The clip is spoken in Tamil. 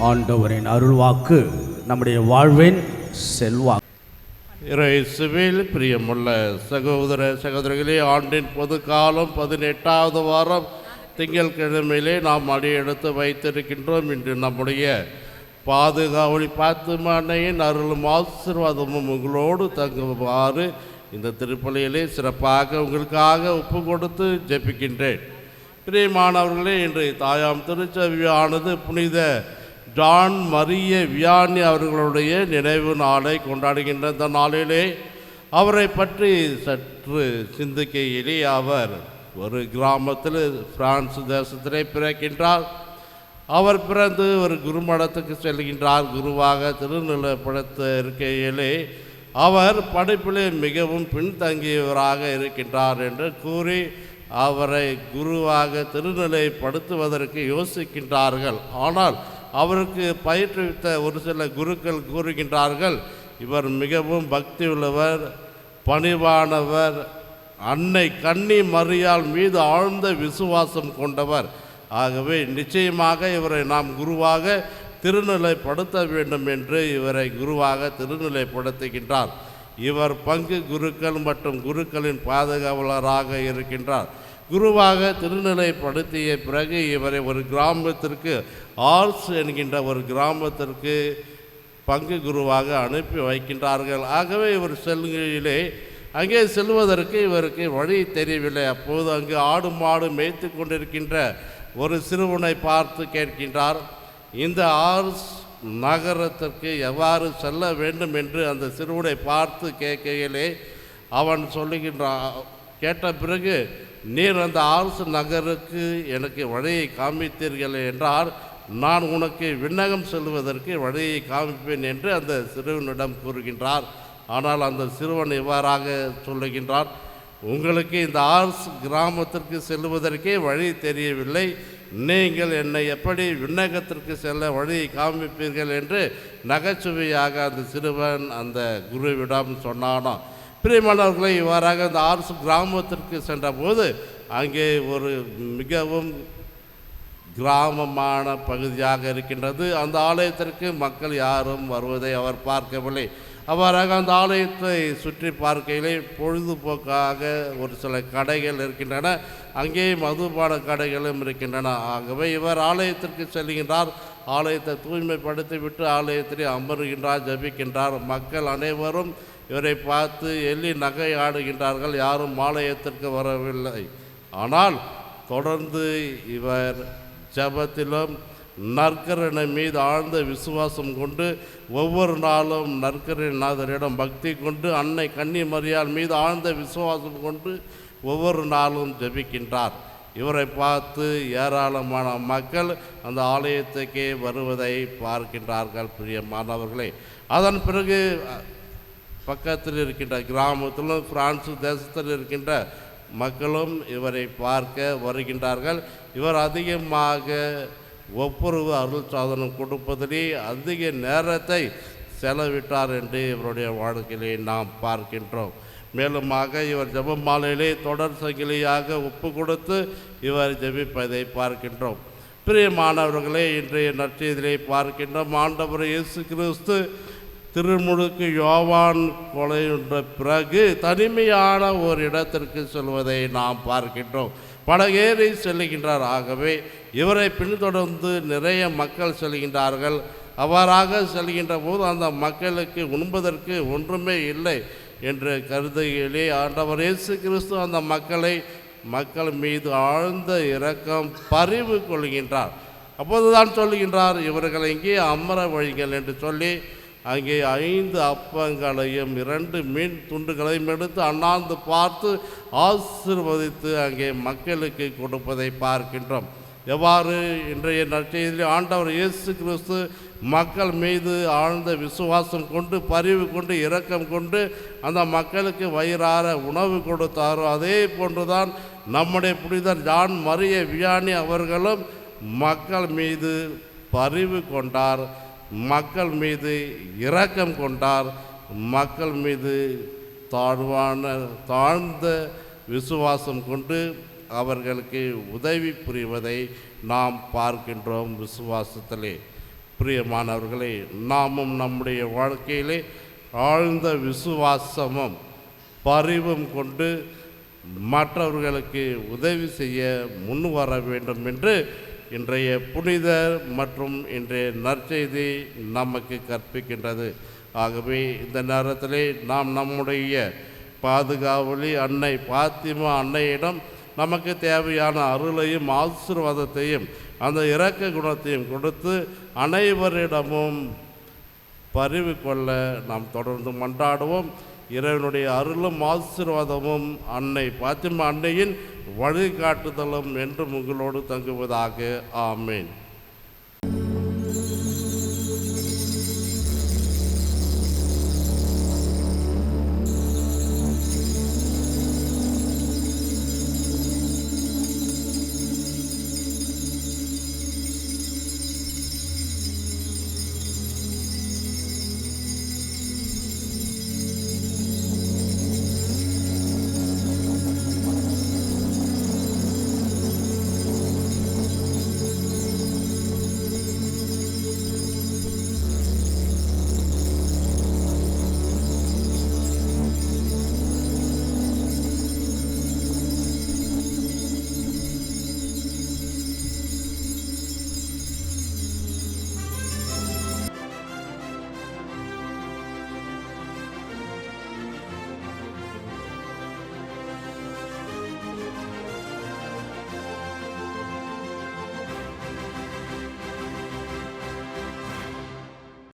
ஆண்டவரின் அருள்வாக்கு நம்முடைய வாழ்வின் செல்வா இறைசுவில் பிரியமுள்ள சகோதர சகோதரிகளே ஆண்டின் பொது காலம் பதினெட்டாவது வாரம் திங்கட்கிழமையிலே நாம் அடியெடுத்து வைத்திருக்கின்றோம். இன்று நம்முடைய பாதுகாவலி பாத்துமானையின் அருளும் ஆசீர்வாதமும் உங்களோடு தங்குமாறு இந்த திருப்பலியிலே சிறப்பாக உங்களுக்காக ஒப்பு கொடுத்து ஜெபிக்கின்றேன். பிரியமானவர்களே இன்று தாயாம் திருச்செவியானது புனித ஜான் மரிய வியானி அவர்களுடைய நினைவு நாளை கொண்டாடுகின்ற இந்த நாளிலே அவரை பற்றி சற்று சிந்திக்கையிலே அவர் ஒரு கிராமத்தில் பிரான்ஸ் தேசத்திலே பிறக்கின்றார். அவர் பிறந்து ஒரு குருமடத்துக்கு செல்கின்றார். குருவாக திருநிலைப்படுத்த இருக்கையிலே அவர் படிப்பிலே மிகவும் பின்தங்கியவராக இருக்கின்றார் என்று கூறி அவரை குருவாக திருநிலைப்படுத்துவதற்கு யோசிக்கின்றார்கள். ஆனால் அவருக்கு பயிற்றுவித்த ஒரு சில குருக்கள் கூறுகின்றார்கள் இவர் மிகவும் பக்தி உள்ளவர் பணிவானவர் அன்னை கன்னி மறியால் மீது ஆழ்ந்த விசுவாசம் கொண்டவர். ஆகவே நிச்சயமாக இவரை நாம் குருவாக திருநிலைப்படுத்த வேண்டும் என்று இவரை குருவாக திருநிலைப்படுத்துகின்றார். இவர் பங்கு குருக்கள் மற்றும் குருக்களின் பாதுகாவலராக இருக்கின்றார். குருவாக திருநிலைப்படுத்திய பிறகு இவரை ஒரு கிராமத்திற்கு ஆர்ஸ் என்கின்ற ஒரு கிராமத்திற்கு பங்கு குருவாக அனுப்பி வைக்கின்றார்கள். ஆகவே இவர் செல்கையிலே அங்கே செல்வதற்கு இவருக்கு வழி தெரியவில்லை. அப்போது அங்கு ஆடு மாடு மேய்த்து கொண்டிருக்கின்ற ஒரு சிறுவனை பார்த்து கேட்கின்றார் இந்த ஆர்ஸ் நகரத்திற்கு எவ்வாறு செல்ல வேண்டும்? என்று அந்த சிறுவனை பார்த்து கேட்கையிலே அவன் சொல்லுகின்றான் கேட்ட பிறகு நீர் அந்த ஆர்ஸ் நகருக்கு எனக்கு வழியை காமித்தீர்கள் என்றால் நான் உனக்கு விண்ணகம் செல்வதற்கு வழியை காமிப்பேன் என்று அந்த சிறுவனிடம் கூறுகின்றார். ஆனால் அந்த சிறுவன் இவ்வாறாக சொல்லுகின்றார். உங்களுக்கு இந்த ஆர்ஸ் கிராமத்திற்கு செல்வதற்கே வழி தெரியவில்லை. நீங்கள் என்னை எப்படி விண்ணகத்திற்கு செல்ல வழியை காமிப்பீர்கள் என்று நகைச்சுவையாக அந்த சிறுவன் அந்த குருவிடம் சொன்னானோ பிரியமானவர்களை இவ்வாறாக அந்த ஆர்ஸ் கிராமத்திற்கு சென்றபோது அங்கே ஒரு மிகவும் கிராமமான பகுதியாக இருக்கின்றது. அந்த ஆலயத்திற்கு மக்கள் யாரும் வருவதை அவர் பார்க்கவில்லை. அவ்வாறாக அந்த ஆலயத்தை சுற்றி பார்க்கையிலே பொழுதுபோக்காக ஒரு சில கடைகள் இருக்கின்றன. அங்கே மதுபான கடைகளும் இருக்கின்றன. ஆகவே இவர் ஆலயத்திற்கு செல்கின்றார். ஆலயத்தை தூய்மைப்படுத்தி விட்டு ஆலயத்திலே அமருகின்றார் ஜபிக்கின்றார். மக்கள் அனைவரும் இவரை பார்த்து எள்ளி நகை ஆடுகின்றார்கள் யாரும் ஆலயத்திற்கு வரவில்லை. ஆனால் தொடர்ந்து இவர் ஜபத்திலும் நற்கரனை மீது ஆழ்ந்த விசுவாசம் கொண்டு ஒவ்வொரு நாளும் நற்கரநாதரிடம் பக்தி கொண்டு அன்னை கன்னிமரியால் மீது ஆழ்ந்த விசுவாசம் கொண்டு ஒவ்வொரு நாளும் ஜெபிக்கின்றார். இவரை பார்த்து ஏராளமான மக்கள் அந்த ஆலயத்துக்கே வருவதை பார்க்கின்றார்கள் பிரியமானவர்களே. அதன் பிறகு பக்கத்தில் இருக்கின்ற கிராமத்திலும் பிரான்ஸ் தேசத்தில் இருக்கின்ற மக்களும் இவரை பார்க்க வருகின்றார்கள். இவர் அதிகமாக ஒப்புரவு அருள் சாதனம் கொடுப்பதிலே அதிக நேரத்தை செலவிட்டார் என்று இவருடைய வாழ்க்கையிலே நாம் பார்க்கின்றோம். மேலுமாக இவர் ஜெபமாலையிலே தொடர் சங்கிலியாக ஒப்பு கொடுத்து இவர் ஜபிப்பதை பார்க்கின்றோம். பிரியமானவர்களே இன்றைய நற்செய்தியிலே பார்க்கின்றோம். ஆண்டவர் இயேசு கிறிஸ்து திருமுழுக்கு யோவான் கொலையுன்ற பிறகு தனிமையான ஒரு இடத்திற்கு செல்வதை நாம் பார்க்கின்றோம். படகேறி செல்லுகின்றார். ஆகவே இவரை பின்தொடர்ந்து நிறைய மக்கள் செல்கின்றார்கள். அவ்வாறாக செல்கின்ற போது அந்த மக்களுக்கு உண்பதற்கு ஒன்றுமே இல்லை என்று கருதுகளே ஆண்டவர் இயேசு கிறிஸ்து அந்த மக்களை மக்கள் மீது ஆழ்ந்த இரக்கம் பறிவு கொள்கின்றார். அப்போதுதான் சொல்லுகின்றார் இவர்களை இங்கே அமர வழிகள் என்று சொல்லி அங்கே ஐந்து அப்பங்களையும் இரண்டு மீன் துண்டுகளையும் எடுத்து அண்ணாந்து பார்த்து ஆசிர்வதித்து அங்கே மக்களுக்கு கொடுப்பதை பார்க்கின்றோம். எவ்வாறு? இன்றைய நற்செய்தியில் ஆண்டவர் இயேசு கிறிஸ்து மக்கள் மீது ஆழ்ந்த விசுவாசம் கொண்டு பரிவு கொண்டு இரக்கம் கொண்டு அந்த மக்களுக்கு வயிறார உணவு கொடுத்தாரோ அதே போன்றுதான் நம்முடைய புனிதர் ஜான் மரிய வியானி அவர்களும் மக்கள் மீது பரிவு கொண்டார். மக்கள் மீது இரக்கம் கொண்டார் மக்கள் மீது தாழ்வான தாழ்ந்த விசுவாசம் கொண்டு அவர்களுக்கு உதவி புரிவதை நாம் பார்க்கின்றோம் விசுவாசத்திலே. பிரியமானவர்களே நாமும் நம்முடைய வாழ்க்கையிலே ஆழ்ந்த விசுவாசமும் பரிவும் கொண்டு மற்றவர்களுக்கு உதவி செய்ய முன் வர வேண்டும் என்று இன்றைய புனிதர் மற்றும் இன்றைய நற்செய்தி நமக்கு கற்பிக்கின்றது. ஆகவே இந்த நேரத்திலே நாம் நம்முடைய பாதுகாவலி அன்னை பாத்திமா அன்னையிடம் நமக்கு தேவையான அருளையும் ஆசீர்வாதத்தையும் அந்த இரக்க குணத்தையும் கொடுத்து அனைவரிடமும் பரிவு கொள்ள நாம் தொடர்ந்து மன்றாடுவோம். இறைவனுடைய அருளும் ஆசீர்வாதமும் அன்னை பாத்திமா அன்னையின் வழிகாட்டுதலும் என்றும் உங்களோடு தங்குவதாக. ஆமேன்.